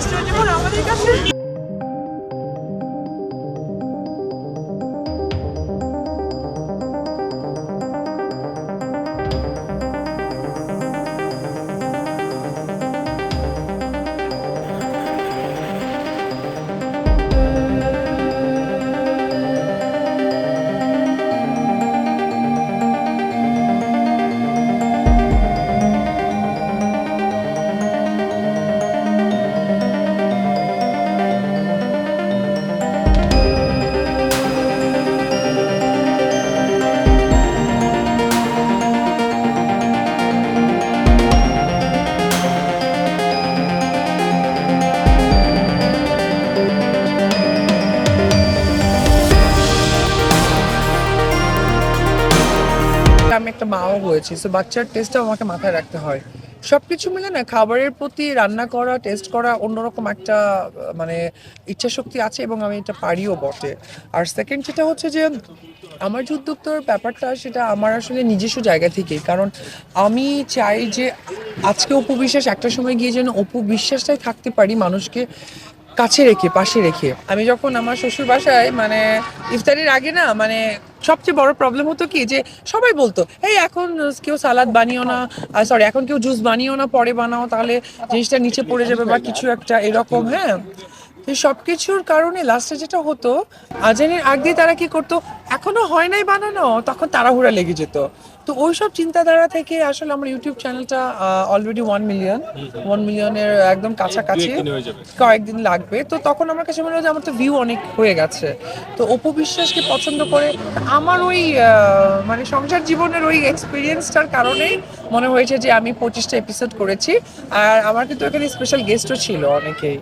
Restaurant যেমন আমাদের কাছে। আমি একটা মাও হয়েছি তো বাচ্চার টেস্টটাও আমাকে মাথায় রাখতে হয়। সব কিছু মিলে না খাবারের প্রতি রান্না করা টেস্ট করা অন্যরকম একটা মানে ইচ্ছা শক্তি আছে এবং আমি এটা পারিও বটে। আর সেকেন্ড যেটা হচ্ছে যে, আমার যে উদ্যোক্তর ব্যাপারটা সেটা আমার আসলে নিজস্ব জায়গা থেকেই। কারণ আমি চাই যে আজকে অপু বিশ্বাস একটা সময় গিয়ে যেন অপু বিশ্বাসটাই থাকতে পারি মানুষকে কাছে রেখে, পাশে রেখে। আমি যখন আমার শ্বশুর বাসায় মানে ইফতারির আগে না মানে সবচেয়ে বড় প্রবলেম হতো কি যে সবাই বলতো, এই এখন কেউ সালাদ বানিও না সরি এখন কেউ জুস বানিও না, পরে বানাও, তাহলে জিনিসটা নিচে পড়ে যাবে বা কিছু একটা এরকম হ্যাঁ। তো সব কিছুর কারণে লাস্টে যেটা হতো আজানের আগ দিয়ে তারা কি করতো? এখনও হয় নাই বানানো তখন তাড়াহুড়া লেগে যেত। তো ওই সব চিন্তাধারা থেকে আসলে আমার ইউটিউব চ্যানেলটা অলরেডি ওয়ান মিলিয়ন ওয়ান মিলিয়নের একদম কাছাকাছি। কয়েকদিন লাগবে। তো তখন আমার কাছে মনে হয় যে আমার তো ভিউ অনেক হয়ে গেছে। তো অপু বিশ্বাসকে পছন্দ করে আমার ওই মানে সংসার জীবনের ওই এক্সপিরিয়েন্সটার কারণেই মনে হয়েছে যে আমি পঁচিশটা এপিসোড করেছি। আর আমার কিন্তু এখানে স্পেশাল গেস্টও ছিল অনেকেই।